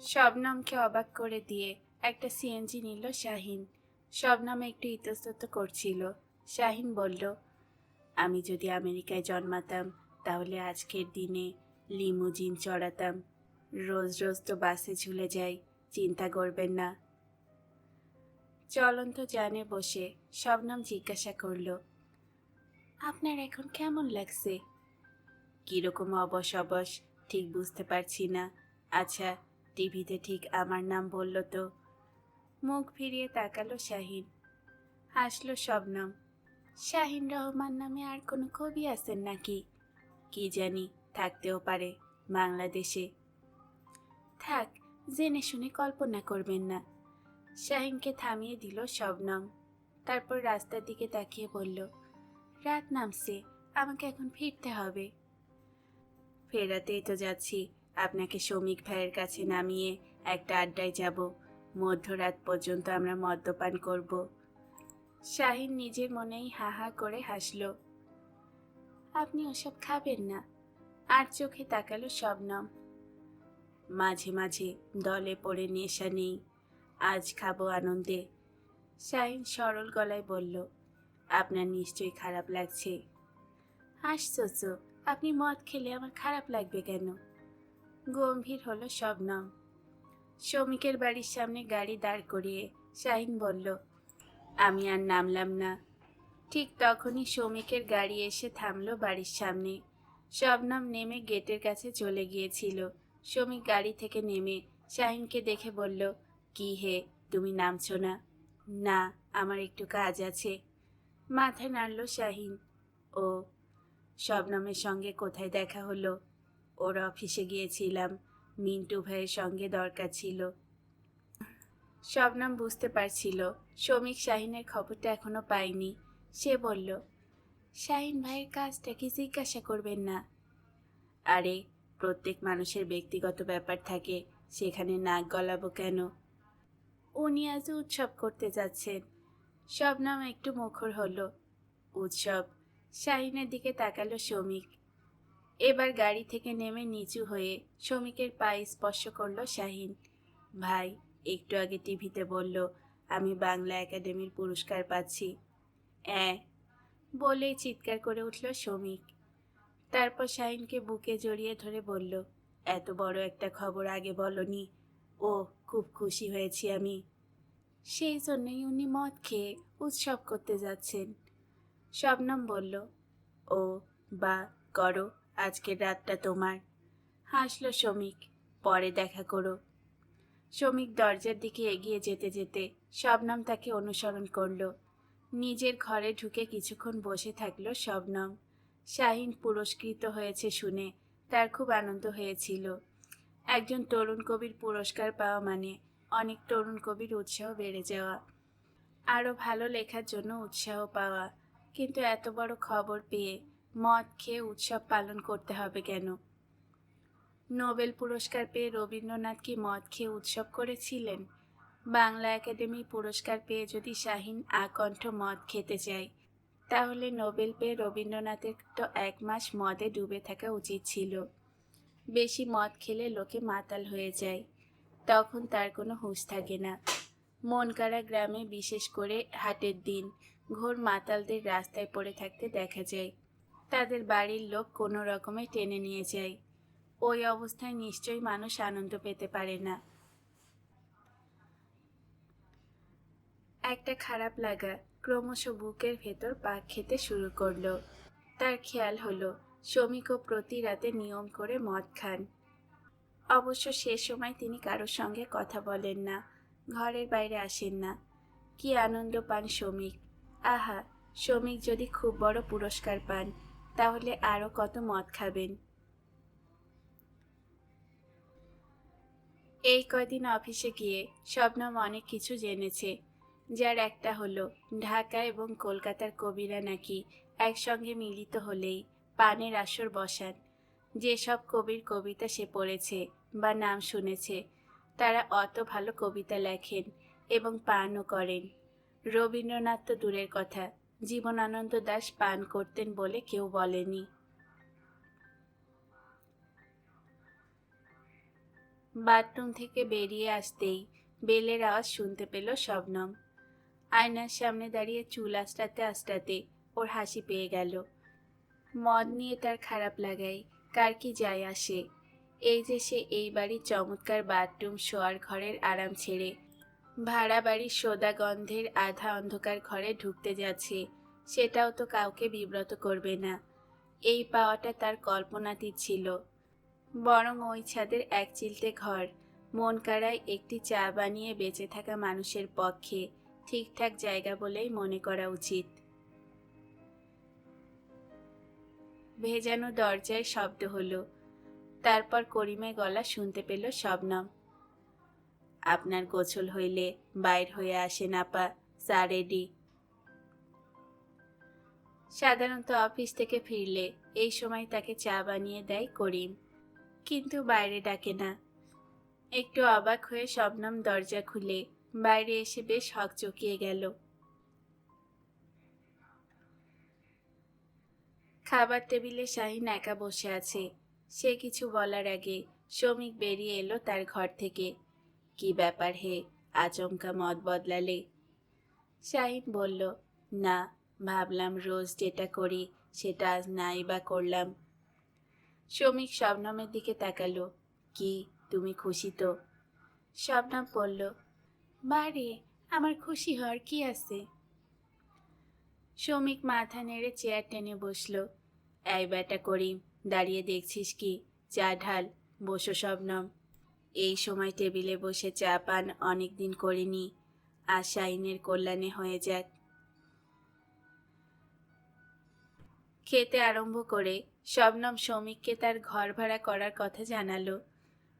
শবনমকে অবাক করে দিয়ে একটা সিএনজি নিল শাহিন। শবনম একটু ইতস্তত করছিল। শাহিন বলল, আমি যদি আমেরিকায় জন্মাতাম, তাহলে আজকের দিনে লিমুজিন চড়াতাম। রোজ রোজ তো বাসে ঝুলে যাই, চিন্তা করবেন না। চলন্ত জানে বসে শবনম জিজ্ঞাসা করল, আপনার এখন কেমন লাগছে? কীরকম অবশ অবশ, ঠিক বুঝতে পারছি না। আচ্ছা টিভিতে ঠিক আমার নাম বলল তো। মুখ ফিরিয়ে তাকালো শাহিন। হাসলো শবনম। শাহিন রহমান নামে আর কোনো কবি আছেন নাকি? কি জানি, থাকতেও পারে বাংলাদেশে। থাক, জেনে শুনে কল্পনা করবেন না। শাহিনকে থামিয়ে দিল শবনম। তারপর রাস্তার দিকে তাকিয়ে বলল, রাত নামছে, আমাকে এখন ফিরতে হবে। ফেরাতেই তো যাচ্ছি। আপনাকে শ্রমিক ভাইয়ের কাছে নামিয়ে একটা আড্ডায় যাব। মধ্যরাত পর্যন্ত আমরা মদ্যপান করব। শাহিন নিজের মনেই হা হা করে হাসল। আপনি ওসব খাবেন না। আর চোখে তাকালো শবনম। মাঝে মাঝে দলে পড়ে নেশা নেই। আজ খাব আনন্দে। শাহিন সরল গলায় বলল, আপনার নিশ্চয়ই খারাপ লাগছে। আশ্চর্য আপনি মদ খেলে আমার খারাপ লাগবে কেন? গম্ভীর হলো শবনম। শ্রমিকের বাড়ির সামনে গাড়ি দাঁড় করিয়ে শাহিন বলল, আমি আর নামলাম না। ঠিক তখনই শ্রমিকের গাড়ি এসে থামলো বাড়ির সামনে। শবনম নেমে গেটের কাছে চলে গিয়েছিল। শ্রমিক গাড়ি থেকে নেমে শাহিনকে দেখে বলল, কি হে, তুমি নামছো না? না, আমার একটু কাজ আছে। মাথায় নাড়ল শাহিন। ও, শবনমের সঙ্গে কোথায় দেখা হলো? ওর অফিসে গিয়েছিলাম। মিন্টু ভাইয়ের সঙ্গে দরকার ছিল। শবনম বুঝতে পারছিল। শ্রমিক শাহিনের খবরটা এখনও পায়নি সে বলল, শাহিন ভাইয়ের কাজটা কি জিজ্ঞাসা করবেন না? আরে, প্রত্যেক মানুষের ব্যক্তিগত ব্যাপার থাকে। সেখানে নাক গলাবো কেন? উনি আজ উৎসব করতে যাচ্ছেন। শবনম একটু মুখর হলো। উৎসব? শাহিনের দিকে তাকালো শ্রমিক। এবার গাড়ি থেকে নেমে নিচু হয়ে শ্রমিকের পায়ে স্পর্শ করল শাহিন। ভাই, একটু আগে টিভিতে বলল, আমি বাংলা একাডেমির পুরস্কার পাচ্ছি। অ্যাঁ? বলেই চিৎকার করে উঠল শ্রমিক। তারপর শাহিনকে বুকে জড়িয়ে ধরে বলল, এত বড় একটা খবর আগে বলনি। ও, খুব খুশি হয়েছি আমি। সেই জন্যই উনি মদ খেয়ে উৎসব করতে যাচ্ছেন। শবনম বলল, ও, বা, করো। আজকের রাতটা তোমার। হাসলো শ্রমিক পরে দেখা করো। শ্রমিক দরজার দিকে এগিয়ে যেতে যেতে শবনম তাকে অনুসরণ করল। নিজের ঘরে ঢুকে কিছুক্ষণ বসে থাকল শবনম। শাহিন পুরস্কৃত হয়েছে শুনে তার খুব আনন্দ হয়েছিল। একজন তরুণ কবির পুরস্কার পাওয়া মানে অনেক তরুণ কবির উৎসাহ বেড়ে যাওয়া। আরও ভালো লেখার জন্য উৎসাহ পাওয়া। কিন্তু এত বড় খবর পেয়ে মদ খেয়ে উৎসব পালন করতে হবে কেন? নোবেল পুরস্কার পেয়ে রবীন্দ্রনাথ কি মদ খেয়ে উৎসব করেছিলেন? বাংলা একাডেমি পুরস্কার পেয়ে যদি শাহিন আকণ্ঠ মদ খেতে চায়, তাহলে নোবেল পেয়ে রবীন্দ্রনাথের তো এক মাস মদে ডুবে থাকা উচিত ছিল। বেশি মদ খেলে লোকে মাতাল হয়ে যায়, তখন তার কোনো হুঁশ থাকে না। মনকাড়া গ্রামে বিশেষ করে হাটের দিন, ঘোর মাতালদের রাস্তায় পড়ে থাকতে দেখা যায়। তাদের বাড়ির লোক কোনো রকমে টেনে নিয়ে যায়। ওই অবস্থায় নিশ্চয়ই মানুষ আনন্দ পেতে পারে না। একটা খারাপ লাগা ক্রমশ বুকের ভেতর পাক খেতে শুরু করল। তার খেয়াল হলো, শ্রমিকও প্রতি রাতে নিয়ম করে মদ খান। অবশ্য সে সময় তিনি কারোর সঙ্গে কথা বলেন না, ঘরের বাইরে আসেন না। কি আনন্দ পান শ্রমিক। আহা, শ্রমিক যদি খুব বড় পুরস্কার পান। তাহলে আরও কত মদ খাবেন? এই কদিন অফিসে গিয়ে শবনম অনেক কিছু জেনেছে। যার একটা হলো, ঢাকা এবং কলকাতার কবিরা নাকি একসঙ্গে মিলিত হলেই পানের আসর বসান। যেসব কবির কবিতা সে পড়েছে বা নাম শুনেছে, তারা অত ভালো কবিতা লেখেন এবং পানও করেন। রবীন্দ্রনাথ তো দূরের কথা জীবনানন্দ দাস পান করতেন বলে কেউ বলেনি। বাথরুম থেকে বেরিয়ে আসতেই বেলের আওয়াজ শুনতে পেল শবনম। আয়নার সামনে দাঁড়িয়ে চুল আস্তাতে আস্তাতে ওর হাসি পেয়ে গেল। মদ নিয়ে তার খারাপ লাগাই কার কি যায় আসে? এই যে সে এই বাড়ির চমৎকার বাথরুম, শোয়ার ঘরের আরাম ছেড়ে ভাড়া বাড়ির সোদা গন্ধের আধা অন্ধকার ঘরে ঢুকতে যাচ্ছে। সেটাও তো কাউকে বিব্রত করবে না। এই পাওয়াটা তার কল্পনাতীত ছিল। বরং ওই ছাদের এক চিলতে ঘর। মন কাড়ায় একটি চা বানিয়ে বেঁচে থাকা মানুষের পক্ষে ঠিকঠাক জায়গা বলেই মনে করা উচিত। ভেজানো দরজায় শব্দ হলো। তারপর করিমের গলা শুনতে পেল শবনম। আপনার গোছল হইলে বাইর হয়ে আসেন আপা চা রেডি সাধারণত অফিস থেকে ফিরলে এই সময় তাকে চা বানিয়ে দেয় করিম, কিন্তু বাইরে ডাকে না। একটু অবাক হয়ে শবনম দরজা খুলে বাইরে এসে বেশ হক চকিয়ে গেল। খাবার টেবিলে শাহিন একা বসে আছে। সে কিছু বলার আগে শ্রমিক বেরিয়ে এলো তার ঘর থেকে। কি ব্যাপার হে? আচমকা মত বদলালে। শাহিন বলল, না, ভাবলাম রোজ যেটা করি সেটা আজ নাই বা করলাম। শ্রমিক শবনমের দিকে তাকালো। কি? তুমি খুশি তো? শবনম বলল বারে আমার খুশি হওয়ার কি আছে? শ্রমিক মাথা নেড়ে চেয়ার টেনে বসল। এই ব্যাটা করিম, দাঁড়িয়ে দেখছিস কি? চা ঢাল, বসো শবনম। এই সময় টেবিলে বসে চা পান অনেক দিন করিনি। আর শাইনের কল্যাণে হয়ে যাক। খেতে আরম্ভ করে শবনম শ্রমিককে তার ঘর ভাড়া করার কথা জানালো।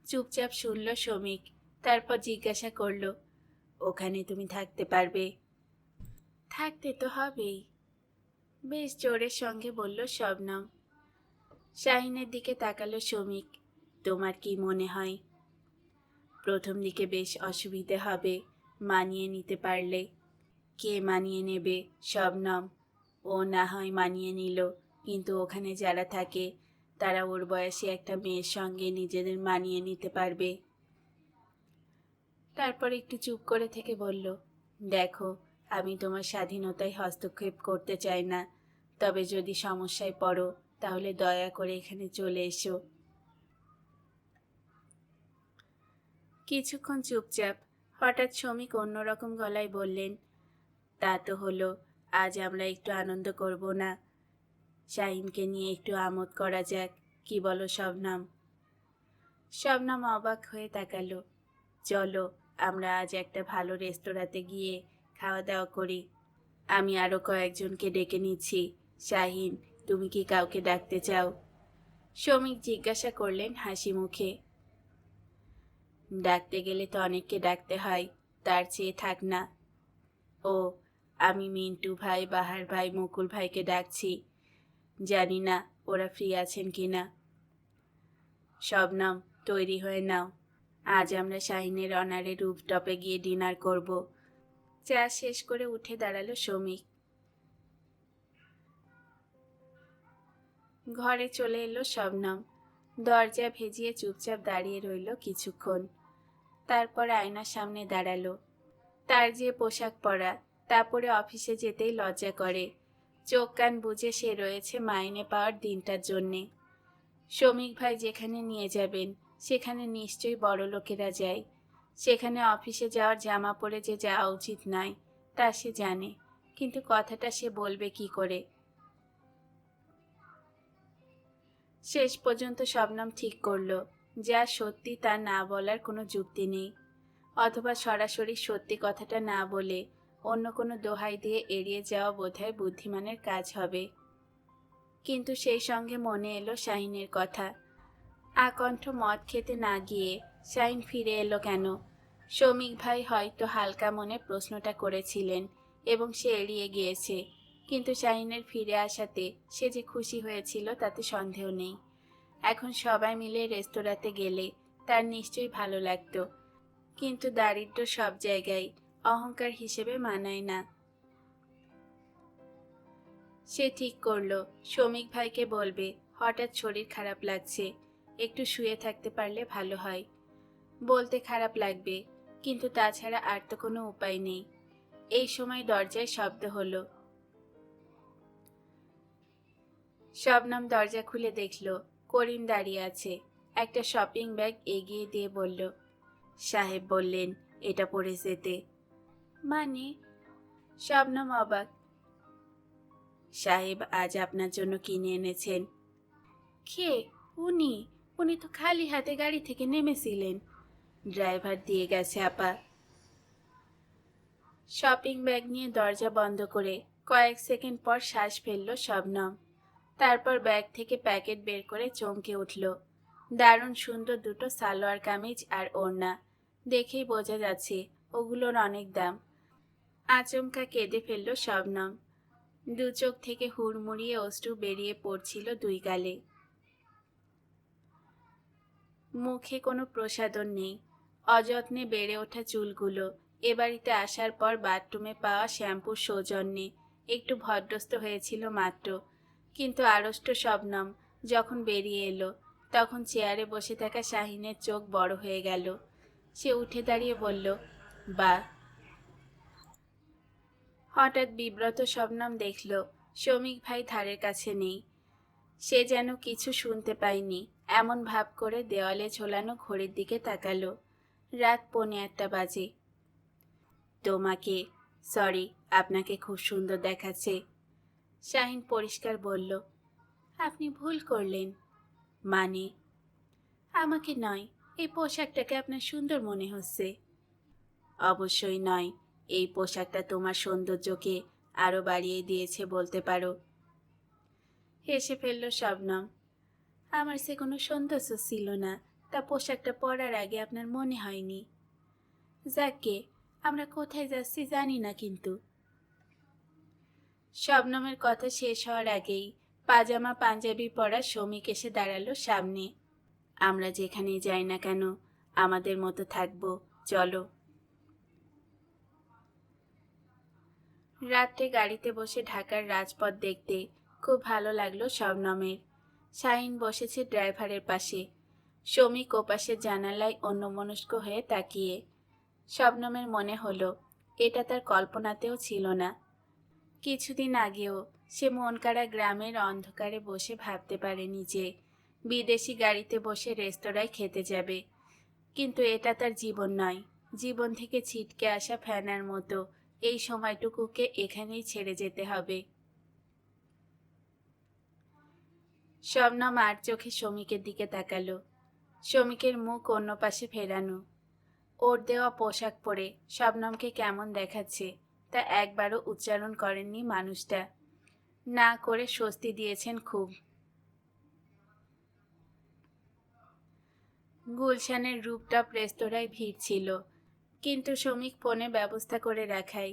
চুপচাপ শুনল শ্রমিক, তারপর জিজ্ঞাসা করল, ওখানে তুমি থাকতে পারবে? থাকতে তো হবেই। বেশ জোরের সঙ্গে বলল শবনম। শাহিনের দিকে তাকালো শ্রমিক, তোমার কি মনে হয় প্রথম দিকে বেশ অসুবিধে হবে মানিয়ে নিতে পারলে। কে মানিয়ে নেবে শবনম ও না হয় মানিয়ে নিল, কিন্তু ওখানে যারা থাকে, তারা ওর বয়সে একটা মেয়ের সঙ্গে নিজেদের মানিয়ে নিতে পারবে। তারপর একটু চুপ করে থেকে বলল, দেখো, আমি তোমার স্বাধীনতায় হস্তক্ষেপ করতে চাই না। তবে যদি সমস্যায় পড়ো, তাহলে দয়া করে এখানে চলে এসো। কিছুক্ষণ চুপচাপ। হঠাৎ শ্রমিক অন্যরকম গলায় বললেন, তা তো হলো, আজ আমরা একটু আনন্দ করব না। শাহিনকে নিয়ে একটু আমোদ করা যাক, কি বলো শবনাম? শবনাম অবাক হয়ে তাকালো, চলো, আমরা আজ একটা ভালো রেস্তোরাঁতে গিয়ে খাওয়া দাওয়া করি। আমি আরও কয়েকজনকে ডেকে নিচ্ছি। শাহিন, তুমি কি কাউকে ডাকতে চাও? শ্রমিক জিজ্ঞাসা করলেন হাসি মুখে ডাকতে গেলে তো অনেককে ডাকতে হয়, তার চেয়ে থাক না। ও, আমি মিন্টু ভাই, বাহার ভাই, মুকুল ভাইকে ডাকছি। জানি না ওরা ফ্রি আছেন কি না সব নাম তৈরি হয়ে নাও। আজ আমরা শাহিনের অনারে রুফটপে গিয়ে ডিনার করব। চা শেষ করে উঠে দাঁড়াল শ্রমিক ঘরে চলে এলো শবনম দরজা ভেজিয়ে চুপচাপ দাঁড়িয়ে রইল কিছুক্ষণ। তারপর আয়নার সামনে দাঁড়াল। তার যে পোশাক পরা, তা পরে অফিসে যেতেই লজ্জা করে। চোখ কান বুঝে সে রয়েছে মাইনে পাওয়ার দিনটার জন্যে। শ্রমিক ভাই যেখানে নিয়ে যাবেন, সেখানে নিশ্চয়ই বড় লোকেরা যায়। সেখানে অফিসে যাওয়ার জামা পরে যে যাওয়া উচিত নয়, তা সে জানে। কিন্তু কথাটা সে বলবে কি করে? শেষ পর্যন্ত শবনম ঠিক করল। যা সত্যি তা না বলার কোনো যুক্তি নেই। অথবা সরাসরি সত্যি কথাটা না বলে অন্য কোনো দোহাই দিয়ে এড়িয়ে যাওয়া বোধহয় বুদ্ধিমানের কাজ হবে। কিন্তু সেই সঙ্গে মনে এলো শাহিনের কথা। আকণ্ঠ মদ খেতে না গিয়ে শাহিন ফিরে এলো কেন? শ্রমিক ভাই হয়তো হালকা মনে প্রশ্নটা করেছিলেন এবং সে এড়িয়ে গিয়েছে। কিন্তু শাহিনের ফিরে আসাতে সে যে খুশি হয়েছিল তাতে সন্দেহ নেই। এখন সবাই মিলে রেস্তোরাঁতে গেলে তার নিশ্চয়ই ভালো লাগতো। কিন্তু দারিদ্র সব জায়গায় অহংকার হিসেবে মানায় না। সে ঠিক করল। শ্রমিক ভাইকে বলবে, হঠাৎ শরীর খারাপ লাগছে, একটু শুয়ে থাকতে পারলে ভালো হয়। বলতে খারাপ লাগবে, কিন্তু তাছাড়া আর তো কোনো উপায় নেই। এই সময় দরজায় শব্দ হলো। শবনম দরজা খুলে দেখল করিম দাঁড়িয়ে আছে। একটা শপিং ব্যাগ এগিয়ে দিয়ে বলল, সাহেব বললেন, এটা পরে যেতে। মানে? শবনম অবাক। সাহেব আজ আপনার জন্য কিনে এনেছেন। কে? উনি? উনি তো খালি হাতে গাড়ি থেকে নেমেছিলেন। ড্রাইভার দিয়ে গেছে, আপা। শপিং ব্যাগ নিয়ে দরজা বন্ধ করে কয়েক সেকেন্ড পর শ্বাস ফেলল শবনম। তারপর ব্যাগ থেকে প্যাকেট বের করে চমকে উঠল। দারুণ সুন্দর দুটো সালোয়ার কামিজ আর ওড়না। দেখেই বোঝা যাচ্ছে ওগুলোর অনেক দাম। আচমকা কেঁদে ফেলল শবনম। দু চোখ থেকে হুড়মুড়িয়ে অশ্রু বেরিয়ে পড়ছিল দুই গালে। মুখে কোনো প্রসাদন নেই। অযত্নে বেড়ে ওঠা চুলগুলো। এ বাড়িতে আসার পর বাথরুমে পাওয়া শ্যাম্পুর সৌজন্যে। একটু ভদ্রস্ত হয়েছিল মাত্র। কিন্তু আড়ষ্ট শবনম যখন বেরিয়ে এলো, তখন চেয়ারে বসে থাকা শাহিনের চোখ বড় হয়ে গেল। সে উঠে দাঁড়িয়ে বলল, বা। হঠাৎ বিব্রত শবনম দেখল, শ্রমিক ভাই ধারের কাছে নেই। সে যেন কিছু শুনতে পায়নি, এমন ভাব করে দেওয়ালে ঝোলানো ঘড়ির দিকে তাকালো। রাত পৌনে একটা বাজে। তোমাকে, সরি, আপনাকে খুব সুন্দর দেখাচ্ছে। শাহিন পরিষ্কার বলল, আপনি ভুল করলেন। মানে? আমাকে নয়, এই পোশাকটাকে আপনার সুন্দর মনে হচ্ছে। অবশ্যই নয়, এই পোশাকটা তোমার সৌন্দর্যকে আরও বাড়িয়ে দিয়েছে বলতে পারো। হেসে ফেলল শবনম। আমার সে কোনো সৌন্দর্য ছিল না, তা পোশাকটা পরার আগে আপনার মনে হয়নি? যাকে আমরা কোথায় যাচ্ছি জানি না কিন্তু। শবনমের কথা শেষ হওয়ার আগেই পাজামা পাঞ্জাবি পরা শ্রমিক এসে দাঁড়াল সামনে। আমরা যেখানে যাই না কেন, আমাদের মতো থাকব, চলো। রাত্রে গাড়িতে বসে ঢাকার রাজপথ দেখতে খুব ভালো লাগল শবনমের। শাহিন বসেছে ড্রাইভারের পাশে। শ্রমিক ওপাশের জানালায় অন্যমনস্ক হয়ে তাকিয়ে। শবনমের মনে হলো, এটা তার কল্পনাতেও ছিল না। কিছুদিন আগেও সে মনকাড়া গ্রামের অন্ধকারে বসে ভাবতে পারেনি যে বিদেশি গাড়িতে বসে রেস্তোরাঁয় খেতে যাবে। কিন্তু এটা তার জীবন নয়। জীবন থেকে ছিটকে আসা ফ্যানার মতো এই সময়টুকুকে এখানেই ছেড়ে যেতে হবে। শবনম আর চোখে শ্রমিকের দিকে তাকালো। শ্রমিকের মুখ অন্য পাশে ফেরানো। ওর দেওয়া পোশাক পরে শবনমকে কেমন দেখাচ্ছে তা একবারও উচ্চারণ করেননি মানুষটা। না করে স্বস্তি দিয়েছেন খুব। গুলশানের রূপটপ রেস্তোরাঁয় ভিড় ছিল, কিন্তু শ্রমিক ফোনে ব্যবস্থা করে রাখাই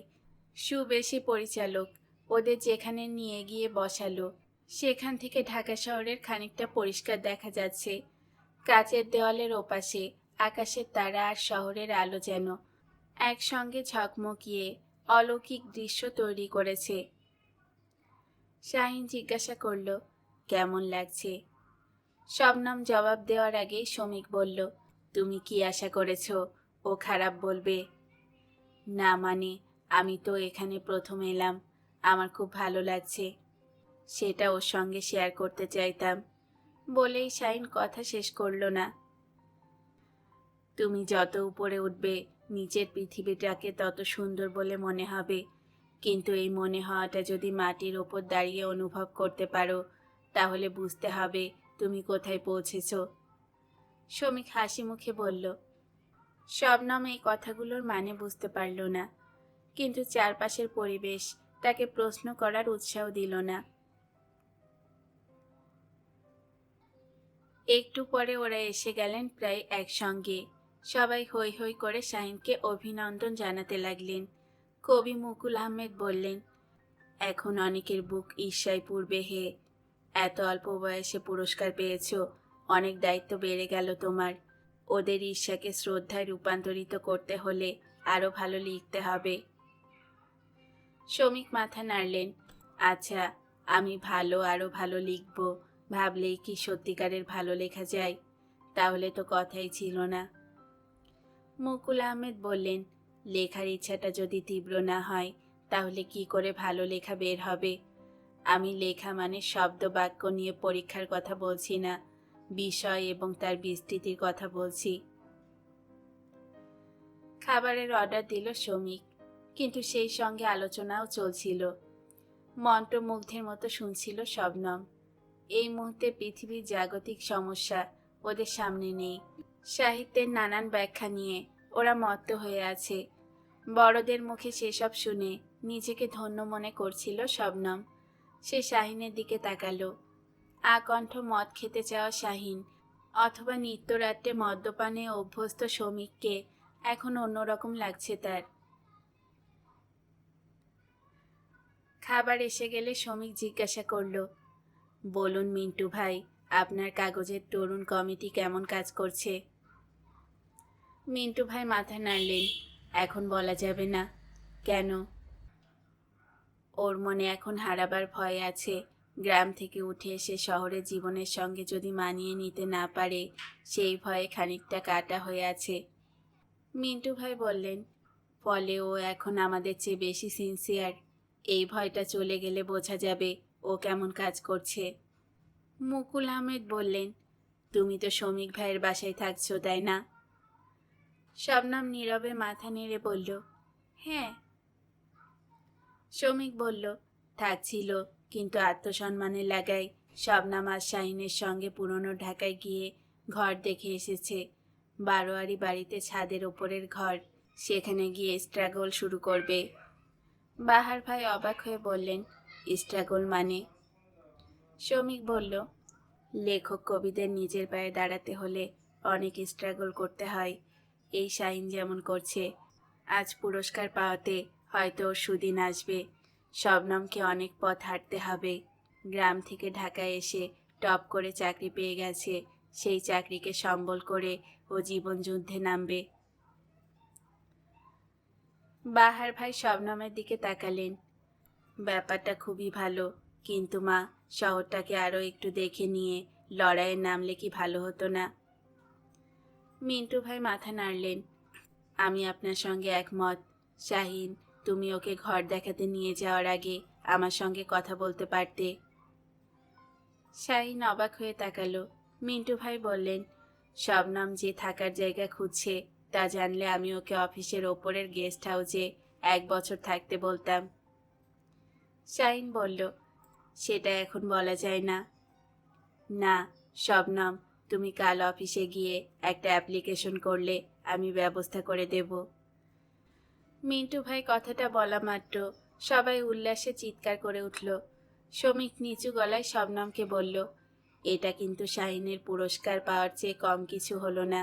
সুবেশি পরিচালক, ওদের যেখানে নিয়ে গিয়ে বসালো, সেখান থেকে ঢাকা শহরের খানিকটা পরিষ্কার দেখা যাচ্ছে। কাচের দেওয়ালের ওপাশে, আকাশের তারা আর শহরের আলো যেন, একসঙ্গে ঝকমকিয়ে অলৌকিক দৃশ্য তৈরি করেছে। শাহিন জিজ্ঞাসা করল, কেমন লাগছে? শবনম জবাব দেওয়ার আগেই শ্রমিক বলল, তুমি কি আশা করেছ ও খারাপ বলবে? না মানে আমি তো এখানে প্রথম এলাম। আমার খুব ভালো লাগছে। সেটা ওর সঙ্গে শেয়ার করতে চাইতাম। বলেই শাইন কথা শেষ করল না। তুমি যত উপরে উঠবে, নিচের পৃথিবীটাকে তত সুন্দর বলে মনে হবে। কিন্তু এই মনে হওয়াটা যদি মাটির ওপর দাঁড়িয়ে অনুভব করতে পারো, তাহলে বুঝতে হবে তুমি কোথায় পৌঁছেছ। শ্রমিক হাসি মুখে বলল শবনম এই কথাগুলোর মানে বুঝতে পারল না। কিন্তু চারপাশের পরিবেশ তাকে প্রশ্ন করার উৎসাহ দিল না। একটু পরে ওরা এসে গেলেন প্রায় একসঙ্গে। সবাই হৈ হৈ করে শাহিনকে অভিনন্দন জানাতে লাগলেন। কবি মুকুল আহমেদ বললেন, এখন অনেকের বুক ঈর্ষায় পূর্বে হে। এত অল্প বয়সে পুরস্কার পেয়েছ, অনেক দায়িত্ব বেড়ে গেল তোমার। ওদের ঈর্ষাকে শ্রদ্ধায় রূপান্তরিত করতে হলে আরও ভালো লিখতে হবে। শ্রমিক মাথা নাড়লেন আচ্ছা আমি ভালো আরও ভালো লিখব। ভাবলেই কি সত্যিকারের ভালো লেখা যায়? তাহলে তো কথাই ছিল না। মুকুল আহমেদ বললেন, লেখার ইচ্ছাটা যদি তীব্র না হয়, তাহলে কি করে ভালো লেখা বের হবে? আমি লেখা মানে শব্দ বাক্য নিয়ে পরীক্ষার কথা বলছি না, বিষয় এবং তার বিস্তৃতির কথা বলছি। খাবারের অর্ডার দিল শ্রমিক, কিন্তু সেই সঙ্গে আলোচনাও চলছিল। মন্ত্রমুগ্ধের মতো শুনছিল শবনম, এই মুহূর্তে পৃথিবীর জাগতিক সমস্যা ওদের সামনে নেই। সাহিত্যের নানান ব্যাখ্যা নিয়ে ওরা মত্ত হয়ে আছে। বড়দের মুখে সেসব শুনে নিজেকে ধন্য মনে করছিল শবনম। সে শাহিনের দিকে তাকালো। আকণ্ঠ মদ খেতে চাওয়া শাহিন অথবা নিত্যরাত্রে মদ্যপানে অভ্যস্ত শ্রমিককে এখন অন্যরকম লাগছে তার। খাবার এসে গেলে শ্রমিক জিজ্ঞাসা করল, বলুন মিন্টু ভাই, আপনার কাগজের তরুণ কমিটি কেমন কাজ করছে? মিন্টু ভাই মাথা নাড়লেন। এখন বলা যাবে না। কেন? ওর মনে এখন হারাবার ভয় আছে। গ্রাম থেকে উঠে এসে শহরের জীবনের সঙ্গে যদি মানিয়ে নিতে না পারে, সেই ভয়ে খানিকটা কাটা হয়ে আছে। মিন্টু ভাই বললেন, ফলে ও এখন আমাদের চেয়ে বেশি সিনসিয়ার এই ভয়টা চলে গেলে বোঝা যাবে ও কেমন কাজ করছে। মুকুল আহমেদ বললেন, তুমি তো শ্রমিক ভাইয়ের বাসায় থাকছো, তাই না? শবনম নীরবে মাথা নেড়ে বলল হ্যাঁ। শ্রমিক বলল থাকছিল কিন্তু আত্মসম্মানের লাগাই শবনাম আর শাহিনের সঙ্গে পুরনো ঢাকায় গিয়ে ঘর দেখে এসেছে। বারোয়ারি বাড়িতে ছাদের ওপরের ঘর, সেখানে গিয়ে স্ট্রাগল শুরু করবে। বাহার ভাই অবাক হয়ে বললেন স্ট্রাগল মানে? শ্রমিক বলল, লেখক কবিদের নিজের পায়ে দাঁড়াতে হলে অনেক স্ট্রাগল করতে হয়। এই শাইন যেমন করছে, আজ পুরস্কার পাওয়াতে হয়তো ওর সুদিন আসবে। শবনমকে অনেক পথ হাঁটতে হবে। গ্রাম থেকে ঢাকায় এসে টপ করে চাকরি পেয়ে গেছে। সেই চাকরিকে সম্বল করে ও জীবন যুদ্ধে নামবে। বাহার ভাই শবনমের দিকে তাকালেন। ব্যাপারটা খুবই ভালো, কিন্তু মা, শহরটাকে আরও একটু দেখে নিয়ে লড়াইয়ে নামলে কি ভালো হতো না। মিন্টু ভাই মাথা নাড়লেন। আমি আপনার সঙ্গে একমত। শাহিন, তুমি ওকে ঘর দেখাতে নিয়ে যাওয়ার আগে আমার সঙ্গে কথা বলতে পারতে। শাহিন অবাক হয়ে তাকালো। মিন্টু ভাই বললেন শবনম যে থাকার জায়গা খুঁজছে, তা জানলে আমি ওকে অফিসের ওপরের গেস্ট হাউসে এক বছর থাকতে বলতাম। শাহিন বলল, সেটা এখন বলা যায় না। না শবনম তুমি কাল অফিসে গিয়ে একটা অ্যাপ্লিকেশন করলে আমি ব্যবস্থা করে দেব। মিন্টু ভাই কথাটা বলা মাত্র সবাই উল্লাসে চিৎকার করে উঠল। শ্রমিক নিচু গলায় শবনমকে বলল, এটা কিন্তু শাহিনের পুরস্কার পাওয়ার চেয়ে কম কিছু হলো না।